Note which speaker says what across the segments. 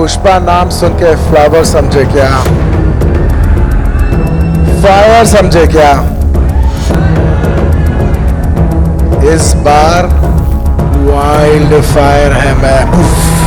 Speaker 1: पुष्पा नाम सुन के फ्लावर समझे क्या फायर समझे क्या इस बार वाइल्ड फायर है मैं।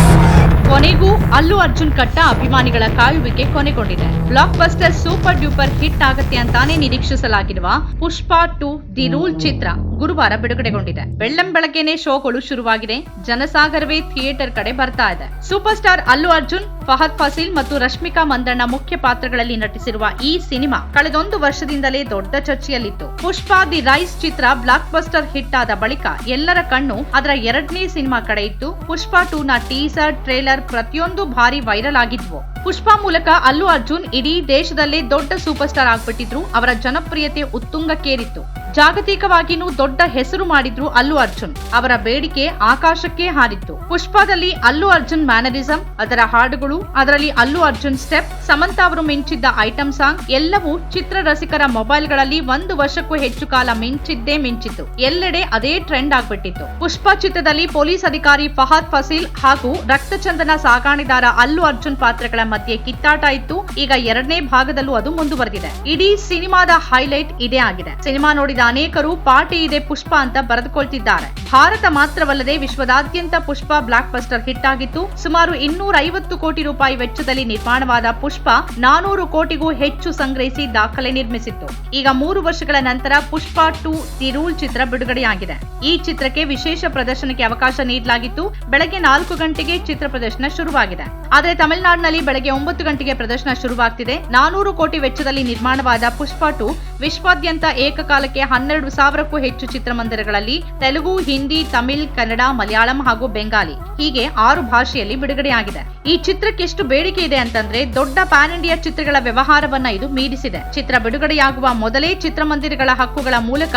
Speaker 2: ಕೊನೆಗೂ ಅಲ್ಲು ಅರ್ಜುನ್ ಕಟ್ಟ ಅಭಿಮಾನಿಗಳ ಕಾಯುವಿಕೆ ಕೊನೆಗೊಂಡಿದೆ. Block buster super duper hit ಆಗತ್ತೆ ಅಂತಾನೆ ನಿರೀಕ್ಷಿಸಲಾಗಿರುವ ಪುಷ್ಪ ಟು ದಿ ರೂಲ್ ಚಿತ್ರ ಗುರುವಾರ ಬಿಡುಗಡೆಗೊಂಡಿದೆ. ಬೆಳ್ಳಂ ಬೆಳಗ್ಗೆನೆ ಶೋಗಳು ಶುರುವಾಗಿದೆ. ಜನಸಾಗರವೇ ಥಿಯೇಟರ್ ಕಡೆ ಬರ್ತಾ ಇದೆ. ಸೂಪರ್ ಸ್ಟಾರ್ ಅಲ್ಲು ಅರ್ಜುನ್ ಫಹದ್ ಫಸೀಲ್ ಮತ್ತು ರಶ್ಮಿಕಾ ಮಂದಣ್ಣ ಮುಖ್ಯ ಪಾತ್ರಗಳಲ್ಲಿ ನಟಿಸಿರುವ ಈ ಸಿನಿಮಾ ಕಳೆದೊಂದು ವರ್ಷದಿಂದಲೇ ದೊಡ್ಡ ಚರ್ಚೆಯಲ್ಲಿತ್ತು. ಪುಷ್ಪ ದಿ ರೈಸ್ ಚಿತ್ರ ಬ್ಲಾಕ್ ಬಸ್ಟರ್ ಹಿಟ್ ಆದ ಬಳಿಕ ಎಲ್ಲರ ಕಣ್ಣು ಅದರ ಎರಡನೇ ಸಿನಿಮಾ ಕಡೆ ಇತ್ತು. ಪುಷ್ಪ ಟೂ ನ ಟೀಸರ್, ಟ್ರೇಲರ್ ಪ್ರತಿಯೊಂದು ಭಾರಿ ವೈರಲ್ ಆಗಿದ್ವು. ಪುಷ್ಪ ಮೂಲಕ ಅಲ್ಲು ಅರ್ಜುನ್ ಇಡೀ ದೇಶದಲ್ಲೇ ದೊಡ್ಡ ಸೂಪರ್ ಸ್ಟಾರ್ ಆಗ್ಬಿಟ್ಟಿದ್ರು. ಅವರ ಜನಪ್ರಿಯತೆ ಉತ್ತುಂಗಕ್ಕೇರಿತ್ತು. ಜಾಗತಿಕವಾಗಿನೂ ದೊಡ್ಡ ಹೆಸರು ಮಾಡಿದ್ರು ಅಲ್ಲು ಅರ್ಜುನ್. ಅವರ ಬೇಡಿಕೆ ಆಕಾಶಕ್ಕೆ ಹಾರಿತ್ತು. ಪುಷ್ಪದಲ್ಲಿ ಅಲ್ಲು ಅರ್ಜುನ್ ಮ್ಯಾನರಿಸಂ, ಅದರ ಹಾಡುಗಳು, ಅದರಲ್ಲಿ ಅಲ್ಲು ಅರ್ಜುನ್ ಸ್ಟೆಪ್, ಸಮಂತ ಅವರು ಮಿಂಚಿದ್ದ ಐಟಂ ಸಾಂಗ್, ಎಲ್ಲವೂ ಚಿತ್ರ ರಸಿಕರ ಮೊಬೈಲ್ಗಳಲ್ಲಿ ಒಂದು ವರ್ಷಕ್ಕೂ ಹೆಚ್ಚು ಕಾಲ ಮಿಂಚಿದ್ದೇ ಮಿಂಚಿತ್ತು. ಎಲ್ಲೆಡೆ ಅದೇ ಟ್ರೆಂಡ್ ಆಗ್ಬಿಟ್ಟಿತ್ತು. ಪುಷ್ಪ ಚಿತ್ರದಲ್ಲಿ ಪೊಲೀಸ್ ಅಧಿಕಾರಿ ಫಹಾದ್ ಫಸೀಲ್ ಹಾಗೂ ರಕ್ತಚಂದನ ಸಾಗಾಣೆದಾರ ಅಲ್ಲು ಅರ್ಜುನ್ ಪಾತ್ರಗಳ ಮಧ್ಯೆ ಕಿತ್ತಾಟ ಇತ್ತು. ಈಗ ಎರಡನೇ ಭಾಗದಲ್ಲೂ ಅದು ಮುಂದುವರೆದಿದೆ. ಇಡೀ ಸಿನಿಮಾದ ಹೈಲೈಟ್ ಇದೇ ಆಗಿದೆ. ಸಿನಿಮಾ ನೋಡಿದ ಅನೇಕರು ಪಾರ್ಟಿ ಇದೆ ಪುಷ್ಪ ಅಂತ ಬರೆದುಕೊಳ್ತಿದ್ದಾರೆ. ಭಾರತ ಮಾತ್ರವಲ್ಲದೆ ವಿಶ್ವದಾದ್ಯಂತ ಪುಷ್ಪ ಬ್ಲಾಕ್ ಬಸ್ಟರ್ ಹಿಟ್ ಆಗಿತ್ತು. ಸುಮಾರು ಇನ್ನೂರ ಐವತ್ತು ಕೋಟಿ ರೂಪಾಯಿ ವೆಚ್ಚದಲ್ಲಿ ನಿರ್ಮಾಣವಾದ ಪುಷ್ಪ ನಾನೂರು ಕೋಟಿಗೂ ಹೆಚ್ಚು ಸಂಗ್ರಹಿಸಿ ದಾಖಲೆ ನಿರ್ಮಿಸಿತ್ತು. ಈಗ ಮೂರು ವರ್ಷಗಳ ನಂತರ ಪುಷ್ಪ ಟು ದಿ ರೂಲ್ ಚಿತ್ರ ಬಿಡುಗಡೆಯಾಗಿದೆ. ಈ ಚಿತ್ರಕ್ಕೆ ವಿಶೇಷ ಪ್ರದರ್ಶನಕ್ಕೆ ಅವಕಾಶ ನೀಡಲಾಗಿತ್ತು. ಬೆಳಗ್ಗೆ ನಾಲ್ಕು ಗಂಟೆಗೆ ಚಿತ್ರ ಪ್ರದರ್ಶನ ಶುರುವಾಗಿದೆ. ಆದರೆ ತಮಿಳುನಾಡಿನಲ್ಲಿ ಬೆಳಗ್ಗೆ ಒಂಬತ್ತು ಗಂಟೆಗೆ ಪ್ರದರ್ಶನ ಶುರುವಾಗ್ತಿದೆ. ನಾನೂರು ಕೋಟಿ ವೆಚ್ಚದಲ್ಲಿ ನಿರ್ಮಾಣವಾದ ಪುಷ್ಪ ಟು ವಿಶ್ವಾದ್ಯಂತ ಏಕಕಾಲಕ್ಕೆ ಹನ್ನೆರಡು ಸಾವಿರಕ್ಕೂ ಹೆಚ್ಚು ಚಿತ್ರಮಂದಿರಗಳಲ್ಲಿ ತೆಲುಗು, ಹಿಂದಿ, ತಮಿಳ್, ಕನ್ನಡ, ಮಲಯಾಳಂ ಹಾಗೂ ಬೆಂಗಾಲಿ. ಹೀಗೆ ಆರು ಭಾಷೆಯಲ್ಲಿ ಬಿಡುಗಡೆಯಾಗಿದೆ. ಈ ಚಿತ್ರಕ್ಕೆ ಎಷ್ಟು ಬೇಡಿಕೆ ಇದೆ ಅಂತಂದ್ರೆ ದೊಡ್ಡ ಪ್ಯಾನ್ ಇಂಡಿಯಾ ಚಿತ್ರಗಳ ವ್ಯವಹಾರವನ್ನ ಇದು ಮೀರಿಸಿದೆ. ಚಿತ್ರ ಬಿಡುಗಡೆಯಾಗುವ ಮೊದಲೇ ಚಿತ್ರಮಂದಿರಗಳ ಹಕ್ಕುಗಳ ಮೂಲಕ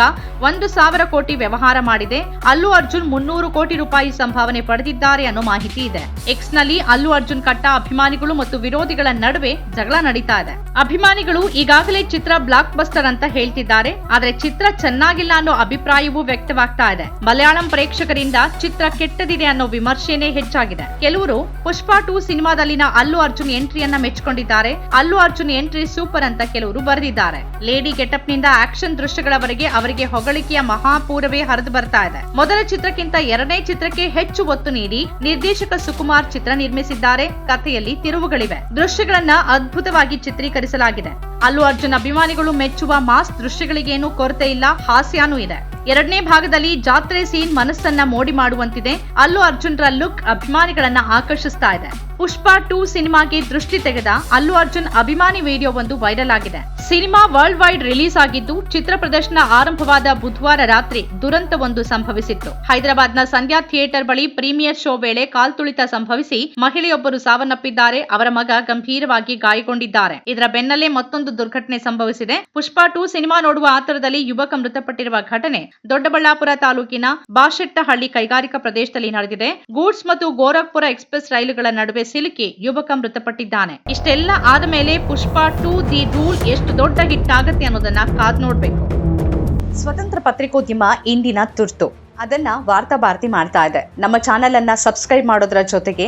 Speaker 2: ಒಂದು ಸಾವಿರ ಕೋಟಿ ವ್ಯವಹಾರ ಮಾಡಿದೆ. ಅಲ್ಲು ಅರ್ಜುನ್ ಮುನ್ನೂರು ಕೋಟಿ ರೂಪಾಯಿ ಸಂಭಾವನೆ ಪಡೆದಿದ್ದಾರೆ ಅನ್ನೋ ಮಾಹಿತಿ ಇದೆ. ಎಕ್ಸ್ನಲ್ಲಿ ಅಲ್ಲು ಅರ್ಜುನ್ ಕಟ್ಟ ಅಭಿಮಾನಿಗಳು ಮತ್ತು ವಿರೋಧಿಗಳ ನಡುವೆ ಜಗಳ ನಡೀತಾ ಇದೆ. ಅಭಿಮಾನಿಗಳು ಈಗಾಗಲೇ ಚಿತ್ರ ಬ್ಲಾಕ್ ಬಸ್ಟರ್ ಅಂತ ಹೇಳ್ತಿದ್ದಾರೆ. ಆದ್ರೆ ಚಿತ್ರ ಚೆನ್ನಾಗಿಲ್ಲ ಅನ್ನೋ ಅಭಿಪ್ರಾಯವೂ ವ್ಯಕ್ತವಾಗ್ತಾ ಇದೆ. ಮಲಯಾಳಂ ಪ್ರೇಕ್ಷಕರಿಂದ ಚಿತ್ರ ಕೆಟ್ಟದಿದೆ ಅನ್ನೋ ವಿಮರ್ಶೆನೇ ಹೆಚ್ಚಾಗಿದೆ. ಕೆಲವರು ಪುಷ್ಪ two ಸಿನಿಮಾದಲ್ಲಿನ Allu Arjun ಎಂಟ್ರಿಯನ್ನ ಮೆಚ್ಚಿಕೊಂಡಿದ್ದಾರೆ Allu Arjun entry super ಅಂತ ಕೆಲವರು ಬರೆದಿದ್ದಾರೆ. ಲೇಡಿ ಗೆಟಪ್ನಿಂದ ಆಕ್ಷನ್ ದೃಶ್ಯಗಳವರೆಗೆ ಅವರಿಗೆ ಹೊಗಳಿಕೆಯ ಮಹಾಪೂರವೇ ಹರಿದು ಬರ್ತಾ ಇದೆ. ಮೊದಲ ಚಿತ್ರಕ್ಕಿಂತ ಎರಡನೇ ಚಿತ್ರಕ್ಕೆ ಹೆಚ್ಚು ಒತ್ತು ನೀಡಿ ನಿರ್ದೇಶಕ ಸುಕುಮಾರ್ ಚಿತ್ರ ನಿರ್ಮಿಸಿದ್ದಾರೆ. ಕಥೆಯಲ್ಲಿ ತಿರುವುಗಳಿವೆ. ದೃಶ್ಯಗಳನ್ನ ಅದ್ಭುತವಾಗಿ ಚಿತ್ರೀಕರಿಸಲಾಗಿದೆ. ಅಲ್ಲು ಅರ್ಜುನ್ ಅಭಿಮಾನಿಗಳು ಮೆಚ್ಚುವ ಮಾಸ್ ದೃಶ್ಯಗಳಿಗೇನು ಕೊರತೆ ಇಲ್ಲ ಹಾಸ್ಯನೂ ಇದೆ. ಎರಡನೇ ಭಾಗದಲ್ಲಿ ಜಾತ್ರೆ ಸೀನ್ ಮನಸ್ಸನ್ನ ಮೋಡಿ ಮಾಡುವಂತಿದೆ. ಅಲ್ಲು ಅರ್ಜುನ್ರ ಲುಕ್ ಅಭಿಮಾನಿಗಳನ್ನ ಆಕರ್ಷಿಸ್ತಾ ಇದೆ. ಪುಷ್ಪ ಟೂ ಸಿನಿಮಾಗೆ ದೃಷ್ಟಿ ತೆಗೆದ ಅಲ್ಲು ಅರ್ಜುನ್ ಅಭಿಮಾನಿ ವಿಡಿಯೋ ಒಂದು ವೈರಲ್ ಆಗಿದೆ. ಸಿನಿಮಾ ವರ್ಲ್ಡ್ ವೈಡ್ ರಿಲೀಸ್ ಆಗಿದ್ದು ಚಿತ್ರ ಪ್ರದರ್ಶನ ಆರಂಭವಾದ ಬುಧವಾರ ರಾತ್ರಿ ದುರಂತವೊಂದು ಸಂಭವಿಸಿತ್ತು. ಹೈದರಾಬಾದ್ನ ಸಂಧ್ಯಾ ಥಿಯೇಟರ್ ಬಳಿ ಪ್ರೀಮಿಯರ್ ಶೋ ವೇಳೆ ಕಾಲ್ತುಳಿತ ಸಂಭವಿಸಿ ಮಹಿಳೆಯೊಬ್ಬರು ಸಾವನ್ನಪ್ಪಿದ್ದಾರೆ. ಅವರ ಮಗ ಗಂಭೀರವಾಗಿ ಗಾಯಗೊಂಡಿದ್ದಾರೆ. ಇದರ ಬೆನ್ನಲ್ಲೇ ಮತ್ತೊಂದು ದುರ್ಘಟನೆ ಸಂಭವಿಸಿದೆ. ಪುಷ್ಪ ಟೂ ಸಿನಿಮಾ ನೋಡುವ ಆತರದಲ್ಲಿ ಯುವಕ ಮೃತಪಟ್ಟಿರುವ ಘಟನೆ ದೊಡ್ಡಬಳ್ಳಾಪುರ ತಾಲೂಕಿನ ಬಾಶೆಟ್ಟಹಳ್ಳಿ ಕೈಗಾರಿಕಾ ಪ್ರದೇಶದಲ್ಲಿ ನಡೆದಿದೆ. ಗೂಡ್ಸ್ ಮತ್ತು ಗೋರಖ್ಪುರ ಎಕ್ಸ್ಪ್ರೆಸ್ ರೈಲುಗಳ ನಡುವೆ ಸಿಲುಕಿ ಯುವಕ ಮೃತಪಟ್ಟಿದ್ದಾನೆ. ಇಷ್ಟೆಲ್ಲ ಆದ ಮೇಲೆ ಪುಷ್ಪ ಟು ದಿ ರೂಲ್ ಎಷ್ಟು ದೊಡ್ಡ ಹಿಟ್ ಆಗತ್ತೆ ಅನ್ನೋದನ್ನ ಕಾದ್ ನೋಡ್ಬೇಕು.
Speaker 3: ಸ್ವತಂತ್ರ ಪತ್ರಿಕೋದ್ಯಮ ಇಂದಿನ ತುರ್ತು. ಅದನ್ನ ವಾರ್ತಾ ಭಾರತಿ ಮಾಡ್ತಾ ಇದೆ. ನಮ್ಮ ಚಾನೆಲ್ ಅನ್ನ ಸಬ್ಸ್ಕ್ರೈಬ್ ಮಾಡೋದ್ರ ಜೊತೆಗೆ